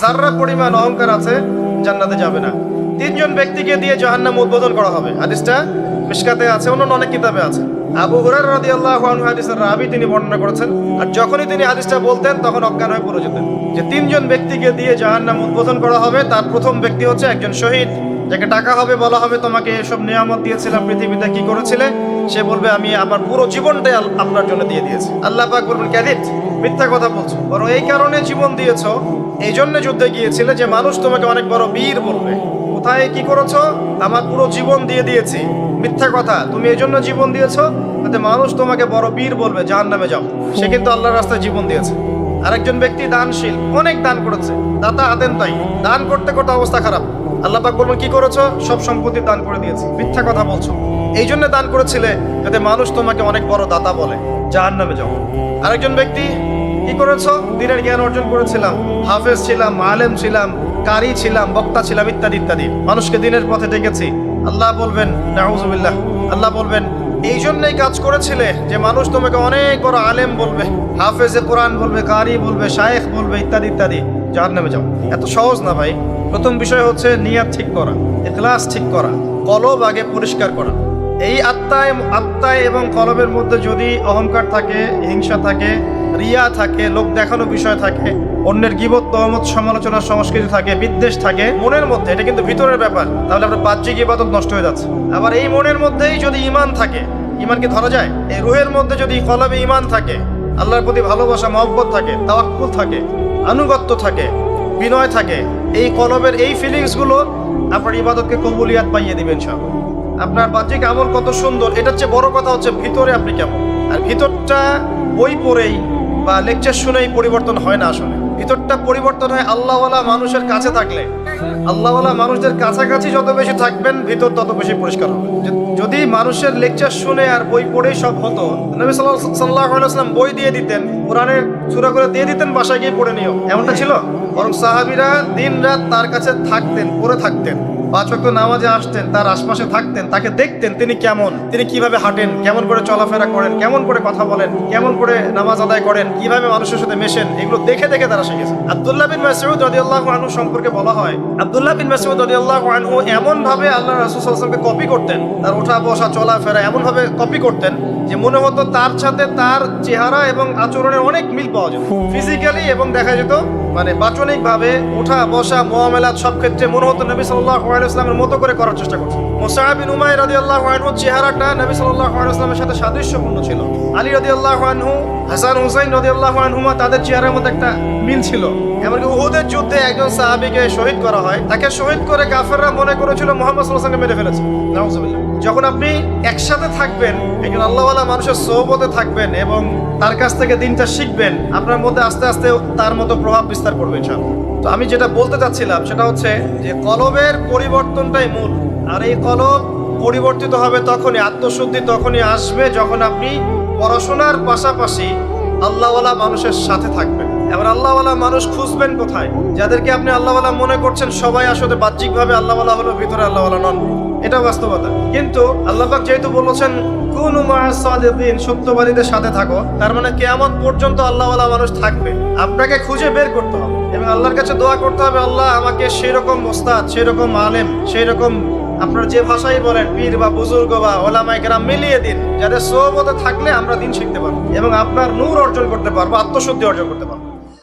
যার্রা পরিমাণ অহংকার আছে, জান্নাতে যাবে না। তিনজন ব্যক্তিকে দিয়ে জাহান্নাম উদ্বোধন করা হবে। হাদিসটা মিশকাতে আছে অন্য অনেক কিতাবে আছে। আবু হুরার রাদি আল্লাহ হাদিসের রাবি তিনি বর্ণনা করেছেন, আর যখনই তিনি হাদিসটা বলতেন, তখন অজ্ঞান হয়ে পড়ে যেতেন। যে তিনজন ব্যক্তিকে দিয়ে জাহান্নাম উদ্বোধন করা হবে, তার প্রথম ব্যক্তি হচ্ছে একজন শহীদ। যাকে টাকা হবে, বলা হবে, তোমাকে এসব নিয়ামত দিয়েছিলাম, পৃথিবীতে কি করেছিলে? সে বলবে, আমি আমার পুরো জীবনটাই আপনার জন্য দিয়ে দিয়েছি। আল্লাহ পাক বলবেন ক্যাদিত মিথ্যা কথা বলছো। বরং এই কারণে জীবন দিয়েছ, এই জন্য যুদ্ধে গিয়েছিলে যে মানুষ তোমাকে অনেক বড় বীর বলবে। কোথায় কি করেছ? আমার পুরো জীবন দিয়ে দিয়েছি। মিথ্যা কথা। তুমি এই জন্য জীবন দিয়েছ, যাতে মানুষ তোমাকে বড় বীর বলবে জাহান নামে যাও। সে কিন্তু আল্লাহর রাস্তায় জীবন দিয়েছে। আরেকজন ব্যক্তি দানশীল, অনেক দান করেছে। দাতা আদেন তাই। দান করতে করতে অবস্থা খারাপ। আল্লাহ পাক বলবেন, কি করেছ? সব সম্পত্তি দান করে দিয়েছি। মিথ্যা কথা বলছো। এই জন্য দান করেছিলে যাতে মানুষ তোমাকে অনেক বড় দাতা বলে। জাহান নামে যাও। আরেকজন ব্যক্তি, কি করেছ? দিনের জ্ঞান অর্জন করেছিলাম। হাফেজ ছিলাম, আলেম ছিলাম, কারি ছিলাম, বক্তা ছিলাম, ইত্যাদি ইত্যাদি। মানুষকে দিনের পথে ডেকেছি। আল্লাহ বলবেন, নাউজুবিল্লাহ। আল্লাহ বলবেন এই জন্যই কাজ করেছিলে যে মানুষ তোমাকে অনেক বড় আলেম বলবে, হাফেজে কোরআন বলবে, কারি বলবে, শায়েখ বলবে, ইত্যাদি ইত্যাদি। যার নামে যাও। এত সহজ না ভাই। প্রথম বিষয় হচ্ছে নিয়াত ঠিক করা এখলাস ঠিক করা, কলব আগে পরিষ্কার করা। এই আত্মায় আত্মায় এবং কলবের মধ্যে যদি অহংকার থাকে, হিংসা থাকে রিয়া থাকে, লোক দেখানো বিষয় থাকে, অন্যের গিবত, তহমত সমালোচনার সংস্কৃতি থাকে, বিদ্বেষ থাকে, মনের মধ্যে, এটা কিন্তু ভিতরের ব্যাপার, তাহলে আপনার বাহ্যিক ইবাদত নষ্ট হয়ে যাচ্ছে। আবার এই মনের মধ্যেই যদি ইমান থাকে ইমানকে ধরা যায়? এই রুহের মধ্যে যদি কলবে ইমান থাকে, আল্লাহর প্রতি ভালোবাসা, মহব্বত থাকে, তাওয়াক্কুল থাকে, আনুগত্য থাকে, বিনয় থাকে, এই কলবের এই ফিলিংসগুলো আপনার ইবাদতকে কবুলিয়াত পাইয়ে দিবেন সব আপনার বাহ্যিক আমল কত সুন্দর, এটার চেয়ে বড় কথা হচ্ছে ভিতরে আপনি কেমন? আর ভিতরটা বই পড়েই বা লেকচার শুনেই পরিবর্তন হয় না আসলে। ভিতরটা পরিবর্তন হয় আল্লাহওয়ালা মানুষের কাছে থাকলে। আল্লাহওয়ালা মানুষদের কাছাকাছি যত বেশি থাকবেন, ভিতর তত বেশি পরিষ্কার হবে। যদি মানুষের লেকচার শুনে আর বই পড়েই সব হতো, নবী সাল্লাহ সাল্লাম বই দিয়ে দিতেন কোরআনের সুরা করে দিয়ে দিতেন, বাসায় গিয়ে পড়ে নিও। এমনটা ছিল? বরং সাহাবিরা দিন রাত তার কাছে থাকতেন, পড়ে থাকতেন। পাঁচ নামাজে আসতেন তার আশপাশে থাকতেন তাকে দেখতেন তিনি কেমন তিনি কীভাবে হাঁটেন কেমন করে চলাফেরা করেন কেমন করে কথা বলেন কেমন করে নামাজ আদায় করেন কীভাবে মানুষের সাথে মেশেন এগুলো দেখে দেখে তারা শিখেছে। আব্দুল্লাহ বিন মাসউদ রাদিয়াল্লাহু আনহু সম্পর্কে বলা হয় আব্দুল্লাহ বিন মাসউদ রাদিয়াল্লাহু আনহু এমন ভাবে আল্লাহ রাসূল সাল্লাল্লাহু কপি করতেন তার ওঠা বসা চলাফেরা এমন ভাবে কপি করতেন যে মনে হতো তার সাথে তার চেহারা এবং আচরণের অনেক মিল পাওয়া যেত ফিজিক্যালি এবং দেখা যেত মানে বাচনিক ভাবে ওঠা বসা, মোয়ামেলাত সব ক্ষেত্রে মনে হতো নবী সাল্লাল্লাহু আলাইহি ওয়াসাল্লামের মতো করে করার চেষ্টা করছে মুসাআব বিন উমাইর রাদিয়াল্লাহু আনহু চেহারাটা নবী সাল্লাল্লাহু আলাইহি ওয়াসাল্লামের সাথে সাদৃশ্যপূর্ণ ছিল। আলী রাদিয়াল্লাহু আনহু, হাসান হুসাইন রাদিয়াল্লাহু আনহুমা তাদের চেহারার মধ্যে একটা মিল ছিল। এমনকি উহুদের যুদ্ধে একজন সাহাবীকে শহীদ করা হয়। তাকে শহীদ করে কাফেররা মনে করেছিল মোহাম্মদ আলাইহি মেরে ফেলেছে। নাউজুবিল্লাহ। যখন আপনি একসাথে থাকবেন, একজন আল্লাহওয়ালা মানুষের সোহবতে থাকবেন এবং তার কাছ থেকে দিনটা শিখবেন, আপনার মধ্যে আস্তে আস্তে তার মতো প্রভাব বিস্তার করবে ইনশাআল্লাহ। তো আমি যেটা বলতে চাচ্ছিলাম সেটা হচ্ছে যে কলবের পরিবর্তনটাই মূল। আর এই কলব পরিবর্তিত হবে তখনই, আত্মশুদ্ধি তখনই আসবে যখন আপনি পড়াশোনার পাশাপাশি আল্লাহওয়ালা মানুষের সাথে থাকবেন। এবার আল্লাহওয়ালা মানুষ খুঁজবেন কোথায়? যাদেরকে আপনি আল্লাহওয়ালা মনে করছেন, সবাই আসলে বাহ্যিকভাবে আল্লাহওয়ালা হলো, ভিতরে আল্লাহওয়ালা নন। এটা বাস্তবতা। কিন্তু আল্লাহবাক যেহেতু বলেছেন, কোন সত্যবাদীদের সাথে থাকো, তার মানে কেয়ামত পর্যন্ত আল্লাহওয়ালা মানুষ থাকবে। আপনাকে খুঁজে বের করতে হবে। এবং আল্লাহর কাছে দোয়া করতে হবে, আল্লাহ আমাকে সেই রকম ওস্তাদ সেই রকম আলেম সেই রকম আপনার যে ভাষাই বলেন, পীর বা বুজুর্গ বা ওলামাইকেরা মিলিয়ে দিন, যাদের সোহবতে থাকলে আমরা দিন শিখতে পারব এবং আপনার নূর অর্জন করতে পারব, আত্মশুদ্ধি অর্জন করতে পারব।